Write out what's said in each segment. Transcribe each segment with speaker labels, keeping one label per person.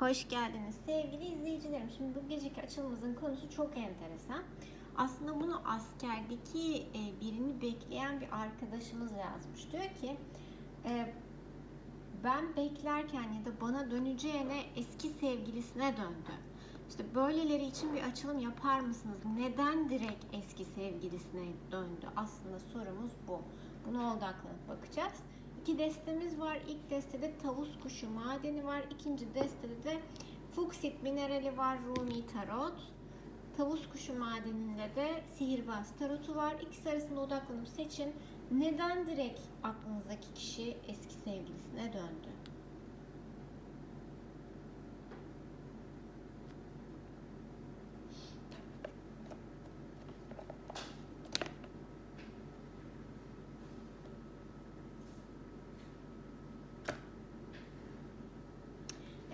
Speaker 1: Hoş geldiniz sevgili izleyicilerim. Şimdi bu geceki açılımımızın konusu çok enteresan. Aslında bunu askerdeki e, birini bekleyen bir arkadaşımız yazmış. Diyor ki e, ben beklerken ya da bana döneceğine eski sevgilisine döndü. İşte böyleleri için bir açılım yapar mısınız? Neden direkt eski sevgilisine döndü? Aslında sorumuz bu. Buna odaklanıp bakacağız. İki destemiz var. İlk destede tavus kuşu madeni var. İkinci destede de fuksit minerali var. Rumi tarot. Tavus kuşu madeninde de sihirbaz tarotu var. İkisi arasında odaklanıp seçin. Neden direkt aklınızdaki kişi eski sevgilisine döndü?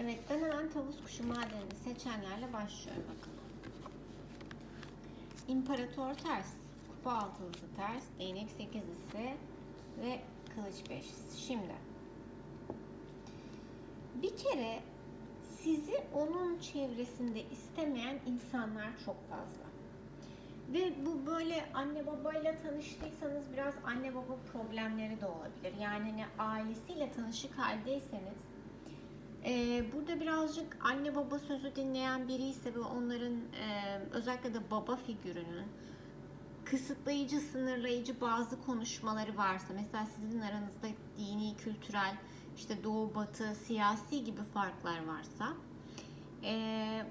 Speaker 1: Evet ben hemen tavus kuşu madenini seçenlerle başlıyorum bakalım. İmparator ters, kupa altılısı ters, değnek sekizlisi ve kılıç beşlisi. Şimdi bir kere sizi onun çevresinde istemeyen insanlar çok fazla. Ve bu böyle anne babayla tanıştıysanız biraz anne baba problemleri de olabilir. Yani hani ailesiyle tanışık haldeyseniz ee, burada birazcık anne baba sözü dinleyen biri ise ve onların e, özellikle de baba figürünün kısıtlayıcı, sınırlayıcı bazı konuşmaları varsa, mesela sizin aranızda dini, kültürel, işte doğu, batı, siyasi gibi farklar varsa, e,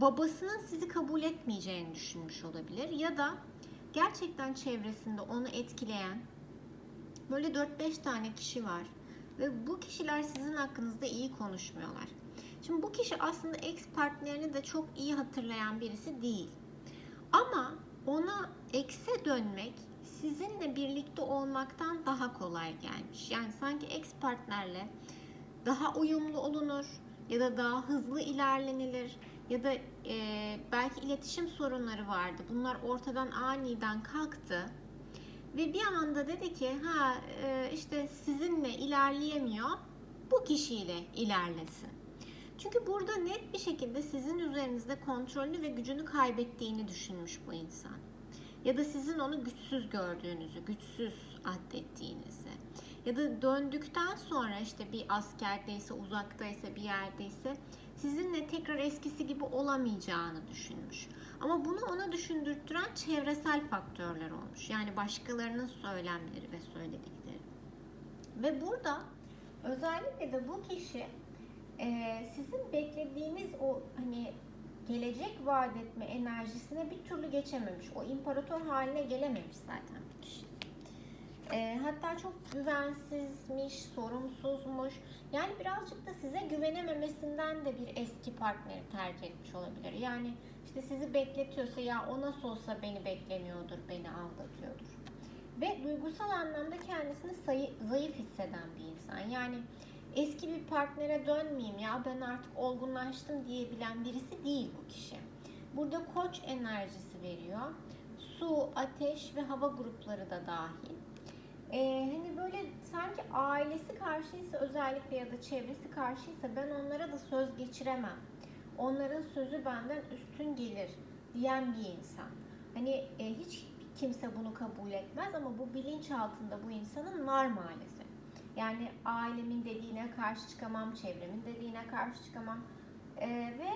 Speaker 1: babasının sizi kabul etmeyeceğini düşünmüş olabilir ya da gerçekten çevresinde onu etkileyen böyle 4-5 tane kişi var ve bu kişiler sizin hakkınızda iyi konuşmuyorlar. Şimdi bu kişi aslında ex partnerini de çok iyi hatırlayan birisi değil. Ama ona ekse dönmek sizinle birlikte olmaktan daha kolay gelmiş. Yani sanki ex partnerle daha uyumlu olunur ya da daha hızlı ilerlenilir ya da e, belki iletişim sorunları vardı. Bunlar ortadan aniden kalktı ve bir anda dedi ki ha e, işte sizinle ilerleyemiyor bu kişiyle ilerlesin. Çünkü burada net bir şekilde sizin üzerinizde kontrolünü ve gücünü kaybettiğini düşünmüş bu insan. Ya da sizin onu güçsüz gördüğünüzü, güçsüz addettiğinizi. Ya da döndükten sonra işte bir askerdeyse, uzaktaysa, bir yerdeyse sizinle tekrar eskisi gibi olamayacağını düşünmüş. Ama bunu ona düşündürttüren çevresel faktörler olmuş. Yani başkalarının söylemleri ve söyledikleri. Ve burada özellikle de bu kişi e, sizin beklediğiniz o hani gelecek vaat etme enerjisine bir türlü geçememiş. O imparator haline gelememiş zaten. E, hatta çok güvensizmiş, sorumsuzmuş. Yani birazcık da size güvenememesinden de bir eski partneri tercih etmiş olabilir. Yani işte sizi bekletiyorsa ya o nasıl olsa beni beklemiyordur, beni aldatıyordur. Ve duygusal anlamda kendisini sayı, zayıf hisseden bir insan. Yani eski bir partnere dönmeyeyim ya ben artık olgunlaştım diyebilen birisi değil bu kişi. Burada koç enerjisi veriyor. Su, ateş ve hava grupları da dahil. Ee, hani böyle sanki ailesi karşıysa özellikle ya da çevresi karşıysa ben onlara da söz geçiremem. Onların sözü benden üstün gelir diyen bir insan. Hani e, hiç kimse bunu kabul etmez ama bu bilinç altında bu insanın var maalesef. Yani ailemin dediğine karşı çıkamam, çevremin dediğine karşı çıkamam. Ee, ve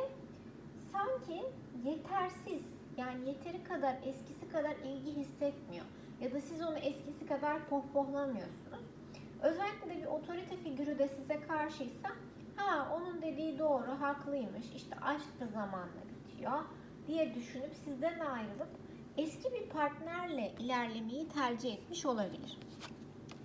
Speaker 1: sanki yetersiz yani yeteri kadar eskisi kadar ilgi hissetmiyor ya da siz onu eskisi kadar pohpohlamıyorsunuz. Özellikle de bir otorite figürü de size karşıysa ha onun dediği doğru, haklıymış, işte aşk da zamanla bitiyor diye düşünüp sizden ayrılıp eski bir partnerle ilerlemeyi tercih etmiş olabilir.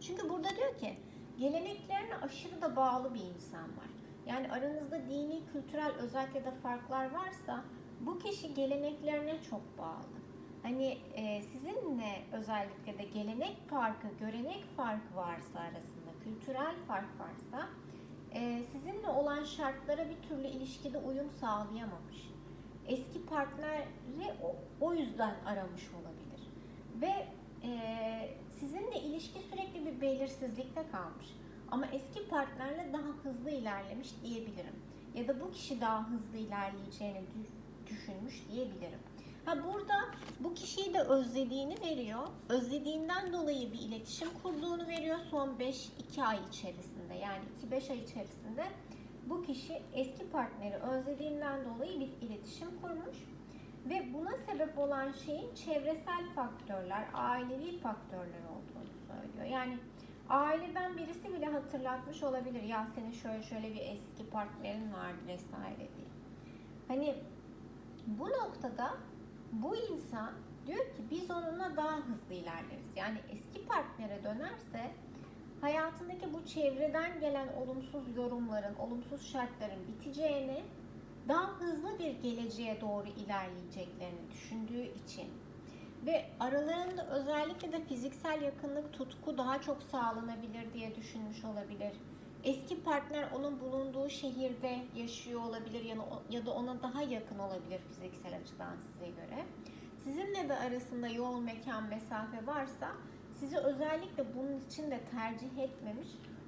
Speaker 1: Çünkü burada diyor ki geleneklerine aşırı da bağlı bir insan var. Yani aranızda dini, kültürel özellikle de farklar varsa bu kişi geleneklerine çok bağlı. Hani e, sizinle özellikle de gelenek farkı, görenek farkı varsa arasında, kültürel fark varsa e, sizinle olan şartlara bir türlü ilişkide uyum sağlayamamış. Eski partneri o, o yüzden aramış olabilir. Ve e, sizinle ilişki sürekli bir belirsizlikte kalmış. Ama eski partnerle daha hızlı ilerlemiş diyebilirim. ya da bu kişi daha hızlı ilerleyeceğini düşünmüş diyebilirim. Ha burada bu kişiyi de özlediğini veriyor. Özlediğinden dolayı bir iletişim kurduğunu veriyor son 5-2 ay içerisinde. Yani 2-5 ay içerisinde bu kişi eski partneri özlediğinden dolayı bir iletişim kurmuş. Ve buna sebep olan şeyin çevresel faktörler, ailevi faktörler olduğunu söylüyor. Yani aileden birisi bile hatırlatmış olabilir. Ya senin şöyle şöyle bir eski partnerin vardı vesaire diye. Hani bu noktada bu insan diyor ki biz onunla daha hızlı ilerleriz. Yani eski partnere dönerse hayatındaki bu çevreden gelen olumsuz yorumların, olumsuz şartların biteceğini, daha hızlı bir geleceğe doğru ilerleyeceklerini düşündüğü için ve aralarında özellikle de fiziksel yakınlık, tutku daha çok sağlanabilir diye düşünmüş olabilir. Eski partner onun bulunduğu şehirde yaşıyor olabilir ya da- ya da ona daha yakın olabilir fiziksel açıdan size göre. Sizinle de arasında yol, mekan, mesafe varsa sizi özellikle bunun için de tercih etmemiş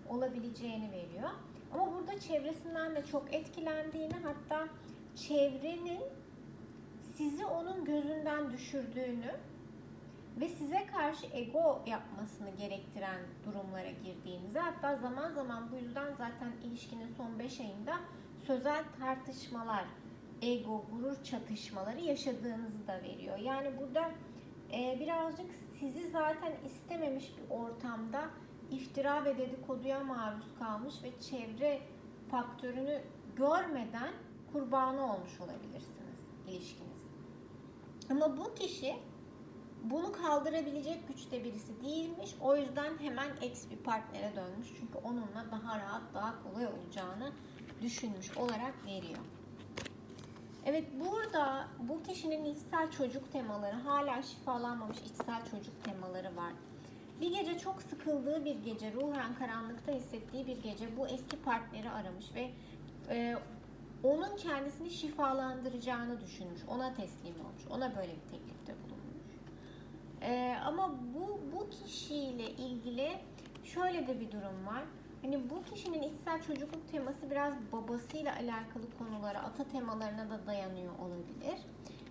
Speaker 1: olabileceğini veriyor. Ama burada çevresinden de çok etkilendiğini hatta çevrenin sizi onun gözünden düşürdüğünü ve size karşı ego yapmasını gerektiren durumlara girdiğinizi hatta zaman zaman bu yüzden zaten ilişkinin son 5 ayında sözel tartışmalar, ego, gurur çatışmaları yaşadığınızı da veriyor. Yani burada e, birazcık sizi zaten istememiş bir ortamda iftira ve dedikoduya maruz kalmış ve çevre faktörünü görmeden kurbanı olmuş olabilirsiniz ilişkiniz. Ama bu kişi bunu kaldırabilecek güçte birisi değilmiş. O yüzden hemen ex bir partnere dönmüş. Çünkü onunla daha rahat, daha kolay olacağını düşünmüş olarak veriyor. Evet burada bu kişinin içsel çocuk temaları hala şifalanmamış içsel çocuk temaları var. Bir gece çok sıkıldığı bir gece, ruhen karanlıkta hissettiği bir gece bu eski partneri aramış ve e, onun kendisini şifalandıracağını düşünmüş. Ona teslim olmuş. Ona böyle bir bulunmuş. E, ama bu bu kişiyle ilgili şöyle de bir durum var. Hani bu kişinin içsel çocukluk teması biraz babasıyla alakalı konulara, ata temalarına da dayanıyor olabilir.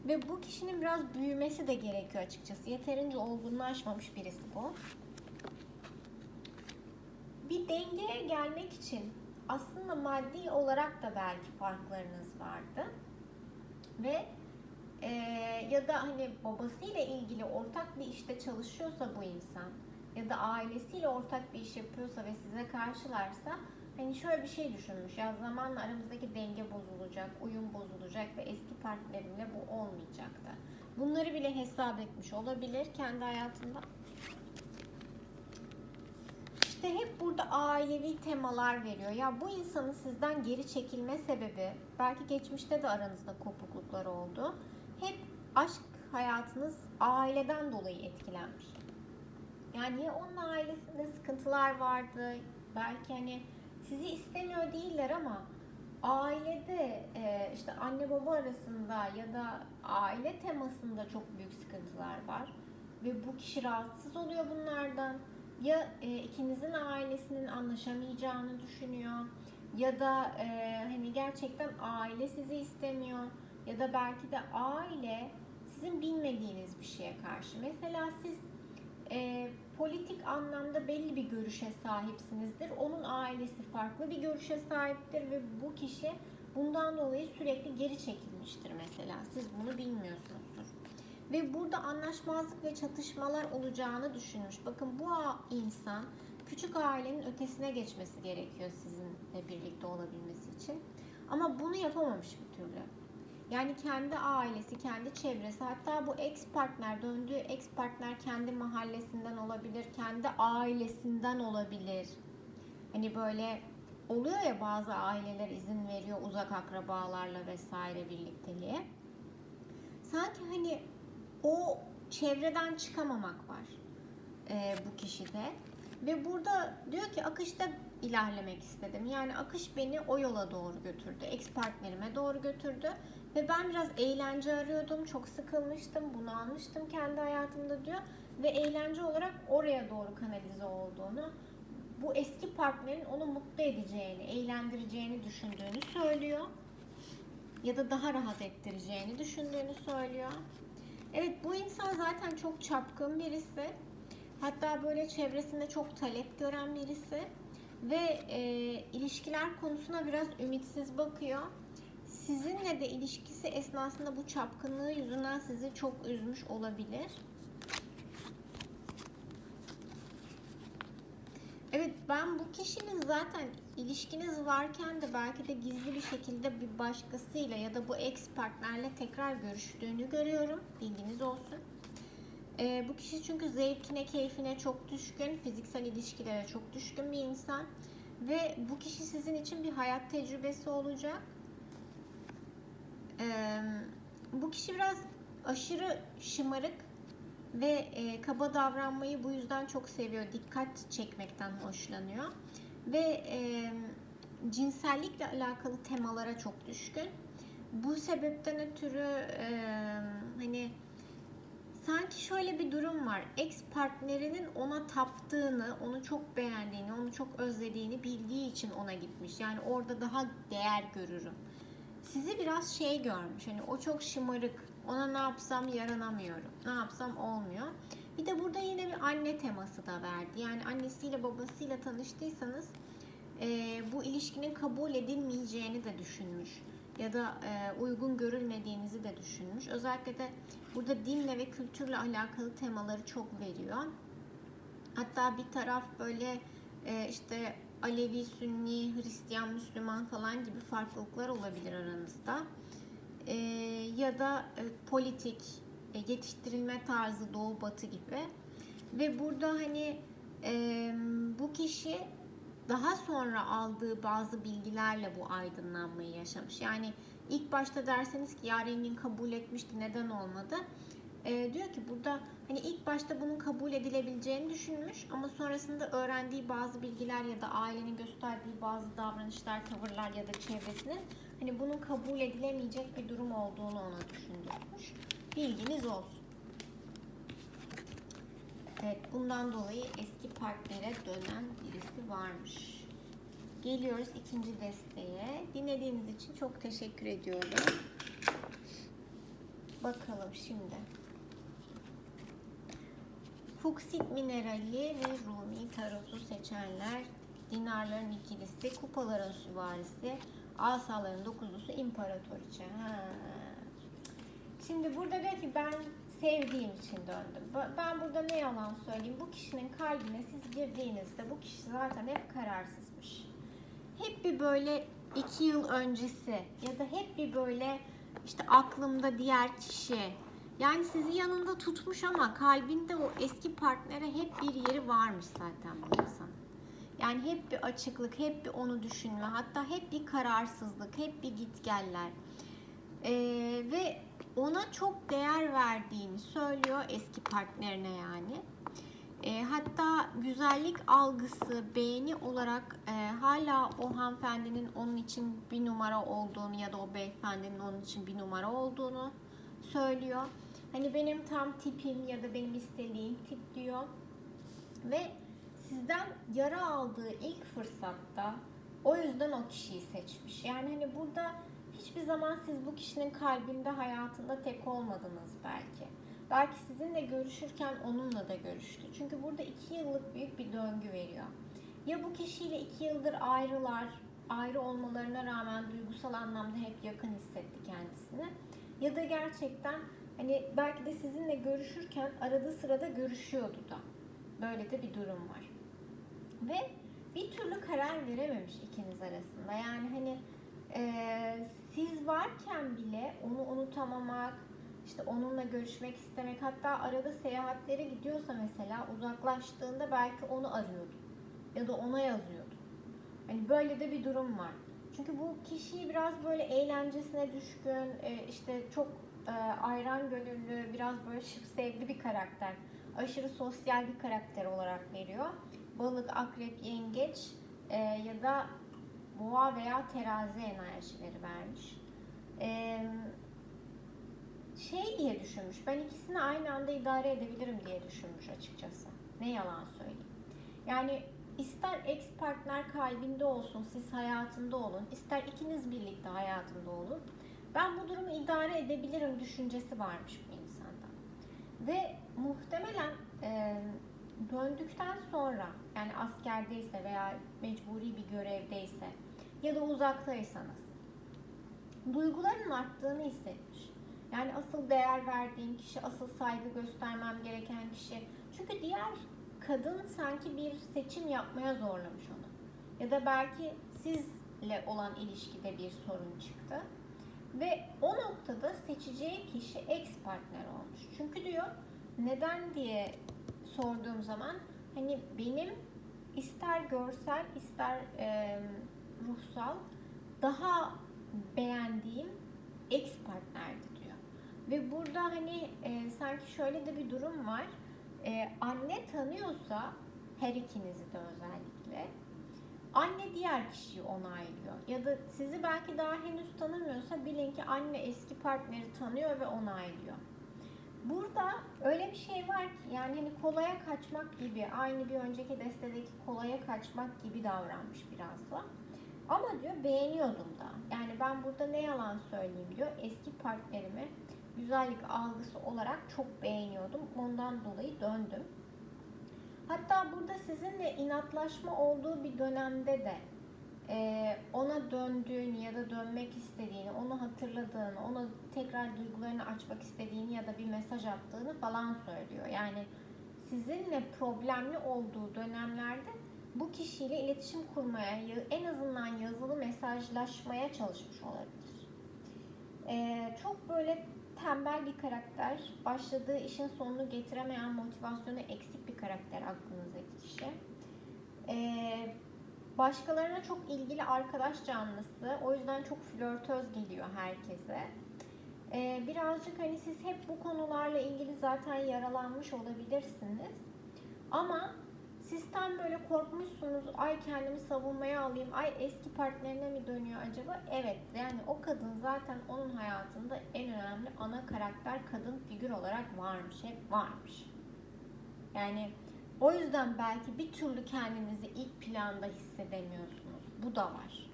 Speaker 1: Ve bu kişinin biraz büyümesi de gerekiyor açıkçası. Yeterince olgunlaşmamış birisi bu. Bir dengeye gelmek için aslında maddi olarak da belki farklarınız vardı. Ve e, ya da hani babasıyla ilgili ortak bir işte çalışıyorsa bu insan ya da ailesiyle ortak bir iş yapıyorsa ve size karşılarsa hani şöyle bir şey düşünmüş ya zamanla aramızdaki denge bozulacak, uyum bozulacak ve eski partnerimle bu olmayacak da. Bunları bile hesap etmiş olabilir kendi hayatında. İşte hep burada ailevi temalar veriyor. Ya bu insanın sizden geri çekilme sebebi belki geçmişte de aranızda kopukluklar oldu. Hep aşk hayatınız aileden dolayı etkilenmiş. Yani ya onun ailesinde sıkıntılar vardı. Belki hani sizi istemiyor değiller ama ailede e, işte anne baba arasında ya da aile temasında çok büyük sıkıntılar var. Ve bu kişi rahatsız oluyor bunlardan. Ya e, ikinizin ailesinin anlaşamayacağını düşünüyor ya da e, hani gerçekten aile sizi istemiyor ya da belki de aile sizin bilmediğiniz bir şeye karşı. Mesela siz e, politik anlamda belli bir görüşe sahipsinizdir. Onun ailesi farklı bir görüşe sahiptir ve bu kişi bundan dolayı sürekli geri çekilmiştir mesela. Siz bunu bilmiyorsunuzdur. Ve burada anlaşmazlık ve çatışmalar olacağını düşünmüş. Bakın bu insan küçük ailenin ötesine geçmesi gerekiyor sizinle birlikte olabilmesi için. Ama bunu yapamamış bir türlü. Yani kendi ailesi, kendi çevresi, hatta bu ex partner, döndüğü ex partner kendi mahallesinden olabilir, kendi ailesinden olabilir. Hani böyle oluyor ya bazı aileler izin veriyor uzak akrabalarla vesaire birlikteliğe. Sanki hani o çevreden çıkamamak var e, bu kişide. Ve burada diyor ki akışta ilerlemek istedim. Yani akış beni o yola doğru götürdü. Ex partnerime doğru götürdü. Ve ben biraz eğlence arıyordum. Çok sıkılmıştım. Bunu almıştım kendi hayatımda diyor. Ve eğlence olarak oraya doğru kanalize olduğunu bu eski partnerin onu mutlu edeceğini, eğlendireceğini düşündüğünü söylüyor. Ya da daha rahat ettireceğini düşündüğünü söylüyor. Evet bu insan zaten çok çapkın birisi. Hatta böyle çevresinde çok talep gören birisi. Ve e, ilişkiler konusuna biraz ümitsiz bakıyor. Sizinle de ilişkisi esnasında bu çapkınlığı yüzünden sizi çok üzmüş olabilir. Evet ben bu kişinin zaten ilişkiniz varken de belki de gizli bir şekilde bir başkasıyla ya da bu ex partnerle tekrar görüştüğünü görüyorum. Bilginiz olsun. Ee, bu kişi çünkü zevkine, keyfine çok düşkün, fiziksel ilişkilere çok düşkün bir insan. Ve bu kişi sizin için bir hayat tecrübesi olacak. Ee, bu kişi biraz aşırı şımarık ve e, kaba davranmayı bu yüzden çok seviyor. Dikkat çekmekten hoşlanıyor. Ve e, cinsellikle alakalı temalara çok düşkün. Bu sebepten ötürü e, hani sanki şöyle bir durum var. Ex partnerinin ona taptığını, onu çok beğendiğini, onu çok özlediğini bildiği için ona gitmiş. Yani orada daha değer görürüm. Sizi biraz şey görmüş. Hani o çok şımarık. Ona ne yapsam yaranamıyorum. Ne yapsam olmuyor. Bir de burada yine bir anne teması da verdi. Yani annesiyle babasıyla tanıştıysanız e, bu ilişkinin kabul edilmeyeceğini de düşünmüş. Ya da e, uygun düşünmüş. Özellikle de burada dinle ve kültürle alakalı temaları çok veriyor. Hatta bir taraf böyle e, işte Alevi, Sünni, Hristiyan, Müslüman falan gibi farklılıklar olabilir aranızda. E, ya da e, politik, e, yetiştirilme tarzı Doğu Batı gibi. Ve burada hani e, bu kişi daha sonra aldığı bazı bilgilerle bu aydınlanmayı yaşamış. Yani ilk başta derseniz ki ya rengin kabul etmişti neden olmadı? Ee, diyor ki burada hani ilk başta bunun kabul edilebileceğini düşünmüş ama sonrasında öğrendiği bazı bilgiler ya da ailenin gösterdiği bazı davranışlar, tavırlar ya da çevresinin hani bunun kabul edilemeyecek bir durum olduğunu ona düşündürmüş. Bilginiz olsun. Evet, bundan dolayı eski partnere dönen birisi varmış. Geliyoruz ikinci desteğe. Dinlediğiniz için çok teşekkür ediyorum. Bakalım şimdi. Fuksit minerali ve Rumi tarotu seçenler, dinarların ikilisi, kupaların süvarisi, asaların dokuzlusu, imparatoriçe. Ha. Şimdi burada diyor ben sevdiğim için döndüm. Ben burada ne yalan söyleyeyim. Bu kişinin kalbine siz girdiğinizde bu kişi zaten hep kararsızmış. Hep bir böyle iki yıl öncesi ya da hep bir böyle işte aklımda diğer kişi. Yani sizi yanında tutmuş ama kalbinde o eski partnere hep bir yeri varmış zaten bu insanın. Yani hep bir açıklık, hep bir onu düşünme, hatta hep bir kararsızlık, hep bir gitgeller. Ee, ve ona çok değer verdiğini söylüyor eski partnerine yani. E, hatta güzellik algısı, beğeni olarak e, hala o hanımefendinin onun için bir numara olduğunu ya da o beyefendinin onun için bir numara olduğunu söylüyor. Hani benim tam tipim ya da benim istediğim tip diyor. Ve sizden yara aldığı ilk fırsatta o yüzden o kişiyi seçmiş. Yani hani burada hiçbir zaman siz bu kişinin kalbinde, hayatında tek olmadınız belki. Belki sizinle görüşürken onunla da görüştü. Çünkü burada iki yıllık büyük bir döngü veriyor. Ya bu kişiyle iki yıldır ayrılar, ayrı olmalarına rağmen duygusal anlamda hep yakın hissetti kendisini. Ya da gerçekten hani belki de sizinle görüşürken arada sırada görüşüyordu da. Böyle de bir durum var. Ve bir türlü karar verememiş ikiniz arasında. Yani hani e, siz varken bile onu unutamamak, işte onunla görüşmek istemek, hatta arada seyahatlere gidiyorsa mesela uzaklaştığında belki onu arıyordu ya da ona yazıyordu. Hani böyle de bir durum var. Çünkü bu kişiyi biraz böyle eğlencesine düşkün, e, işte çok e, ayran gönüllü, biraz böyle şık sevgili bir karakter. Aşırı sosyal bir karakter olarak veriyor. Balık, akrep, yengeç e, ya da boğa veya terazi enerjileri vermiş. Şey diye düşünmüş. Ben ikisini aynı anda idare edebilirim diye düşünmüş açıkçası. Ne yalan söyleyeyim. Yani ister ex partner kalbinde olsun, siz hayatında olun, ister ikiniz birlikte hayatında olun. Ben bu durumu idare edebilirim düşüncesi varmış bu insanda. Ve muhtemelen e, döndükten sonra yani askerdeyse veya mecburi bir görevdeyse ya da uzaktaysanız duyguların arttığını hissetmiş. Yani asıl değer verdiğim kişi, asıl saygı göstermem gereken kişi. Çünkü diğer kadın sanki bir seçim yapmaya zorlamış onu. Ya da belki sizle olan ilişkide bir sorun çıktı. Ve o noktada seçeceği kişi ex partner olmuş. Çünkü diyor neden diye sorduğum zaman hani benim ister görsel ister e, ruhsal daha beğendiğim ex partnerdi. Ve burada hani e, sanki şöyle de bir durum var. E, anne tanıyorsa her ikinizi de özellikle anne diğer kişiyi onaylıyor. Ya da sizi belki daha henüz tanımıyorsa bilin ki anne eski partneri tanıyor ve onaylıyor. Burada öyle bir şey var ki yani hani kolaya kaçmak gibi aynı bir önceki destedeki kolaya kaçmak gibi davranmış biraz da. Ama diyor beğeniyordum da. Yani ben burada ne yalan söyleyeyim diyor. Eski partnerimi güzellik algısı olarak çok beğeniyordum. Ondan dolayı döndüm. Hatta burada sizinle inatlaşma olduğu bir dönemde de e, ona döndüğünü ya da dönmek istediğini, onu hatırladığını, ona tekrar duygularını açmak istediğini ya da bir mesaj attığını falan söylüyor. Yani sizinle problemli olduğu dönemlerde bu kişiyle iletişim kurmaya, ya- en azından yazılı mesajlaşmaya çalışmış olabilir. Ee, çok böyle tembel bir karakter, başladığı işin sonunu getiremeyen, motivasyonu eksik bir karakter aklınızdaki kişi. Ee, başkalarına çok ilgili arkadaş canlısı, o yüzden çok flörtöz geliyor herkese. Ee, birazcık hani siz hep bu konularla ilgili zaten yaralanmış olabilirsiniz. Ama siz tam böyle korkmuşsunuz, ay kendimi savunmaya alayım, ay eski partnerine mi dönüyor acaba? Evet, yani o kadın zaten onun hayatında en önemli ana karakter kadın figür olarak varmış, hep varmış. Yani o yüzden belki bir türlü kendinizi ilk planda hissedemiyorsunuz. Bu da var.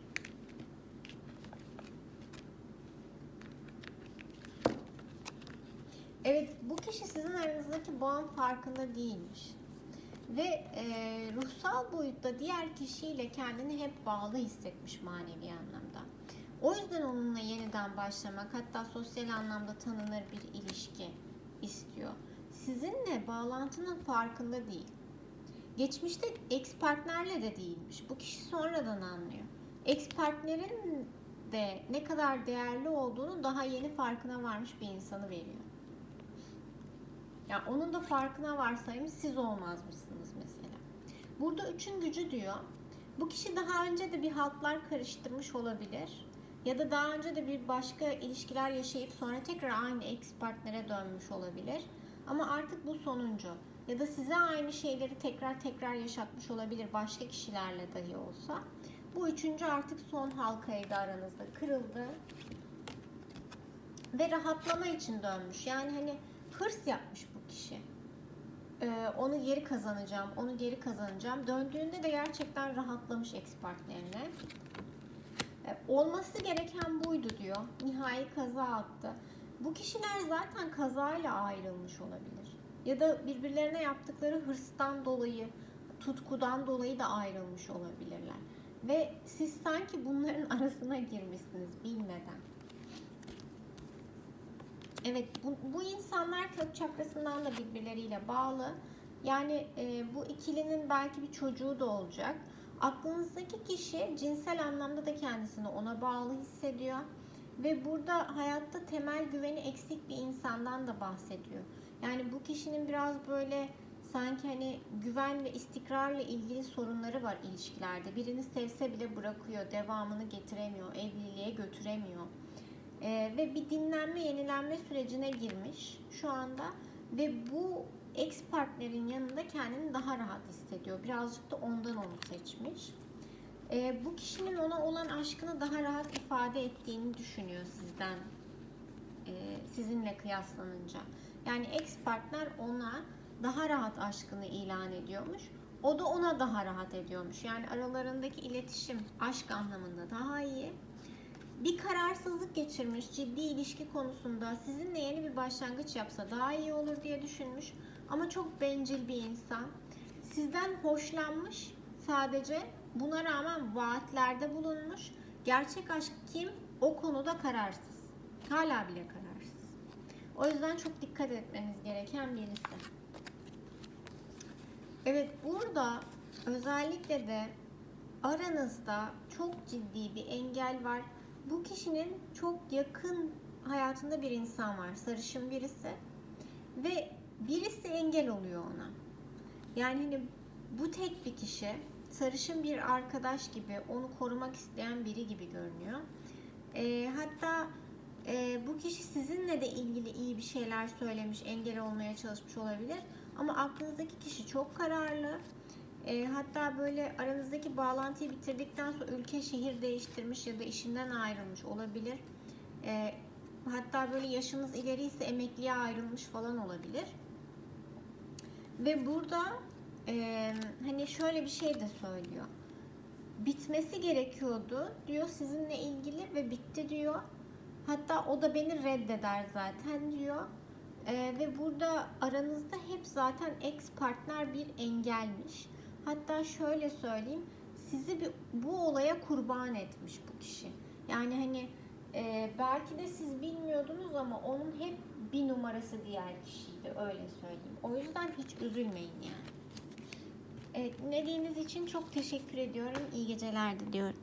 Speaker 1: Evet, bu kişi sizin aranızdaki bağın farkında değilmiş. Ve e, ruhsal boyutta diğer kişiyle kendini hep bağlı hissetmiş manevi anlamda. O yüzden onunla yeniden başlamak, hatta sosyal anlamda tanınır bir ilişki istiyor. Sizinle bağlantının farkında değil. Geçmişte ex partnerle de değilmiş. Bu kişi sonradan anlıyor. Ex partnerin de ne kadar değerli olduğunu daha yeni farkına varmış bir insanı veriyor. Ya onun da farkına varsaymış siz olmazmışsınız mesela. Burada üçün gücü diyor. Bu kişi daha önce de bir haltlar karıştırmış olabilir. Ya da daha önce de bir başka ilişkiler yaşayıp sonra tekrar aynı ex partnere dönmüş olabilir. Ama artık bu sonuncu. Ya da size aynı şeyleri tekrar tekrar yaşatmış olabilir başka kişilerle dahi olsa. Bu üçüncü artık son halkaydı aranızda. Kırıldı. Ve rahatlama için dönmüş. Yani hani hırs yapmış kişi. Ee, onu geri kazanacağım, onu geri kazanacağım. Döndüğünde de gerçekten rahatlamış ex partnerine. Ee, olması gereken buydu diyor. Nihai kaza attı. Bu kişiler zaten kazayla ayrılmış olabilir. Ya da birbirlerine yaptıkları hırstan dolayı, tutkudan dolayı da ayrılmış olabilirler. Ve siz sanki bunların arasına girmişsiniz bilmeden. Evet, bu, bu insanlar kök çakrasından da birbirleriyle bağlı. Yani e, bu ikilinin belki bir çocuğu da olacak. Aklınızdaki kişi cinsel anlamda da kendisini ona bağlı hissediyor. Ve burada hayatta temel güveni eksik bir insandan da bahsediyor. Yani bu kişinin biraz böyle sanki hani güven ve istikrarla ilgili sorunları var ilişkilerde. Birini sevse bile bırakıyor, devamını getiremiyor, evliliğe götüremiyor. Ee, ve bir dinlenme, yenilenme sürecine girmiş şu anda ve bu ex partnerin yanında kendini daha rahat hissediyor. Birazcık da ondan onu seçmiş. Ee, bu kişinin ona olan aşkını daha rahat ifade ettiğini düşünüyor sizden, e, sizinle kıyaslanınca. Yani ex partner ona daha rahat aşkını ilan ediyormuş. O da ona daha rahat ediyormuş. Yani aralarındaki iletişim aşk anlamında daha iyi. Bir kararsızlık geçirmiş ciddi ilişki konusunda sizinle yeni bir başlangıç yapsa daha iyi olur diye düşünmüş. Ama çok bencil bir insan. Sizden hoşlanmış sadece buna rağmen vaatlerde bulunmuş. Gerçek aşk kim? O konuda kararsız. Hala bile kararsız. O yüzden çok dikkat etmeniz gereken birisi. Evet burada özellikle de aranızda çok ciddi bir engel var. Bu kişinin çok yakın hayatında bir insan var. Sarışın birisi. Ve birisi engel oluyor ona. Yani hani bu tek bir kişi sarışın bir arkadaş gibi onu korumak isteyen biri gibi görünüyor. Ee, hatta e, bu kişi sizinle de ilgili iyi bir şeyler söylemiş, engel olmaya çalışmış olabilir. Ama aklınızdaki kişi çok kararlı. E, hatta böyle aranızdaki bağlantıyı bitirdikten sonra ülke şehir değiştirmiş ya da işinden ayrılmış olabilir. E, hatta böyle yaşınız ileri ise emekliye ayrılmış falan olabilir. Ve burada e, hani şöyle bir şey de söylüyor. Bitmesi gerekiyordu diyor sizinle ilgili ve bitti diyor. Hatta o da beni reddeder zaten diyor. Ee, ve burada aranızda hep zaten ex partner bir engelmiş. Hatta şöyle söyleyeyim, sizi bir, bu olaya kurban etmiş bu kişi. Yani hani e, belki de siz bilmiyordunuz ama onun hep bir numarası diğer kişiydi öyle söyleyeyim. O yüzden hiç üzülmeyin yani. Evet, dinlediğiniz için çok teşekkür ediyorum. İyi geceler diliyorum.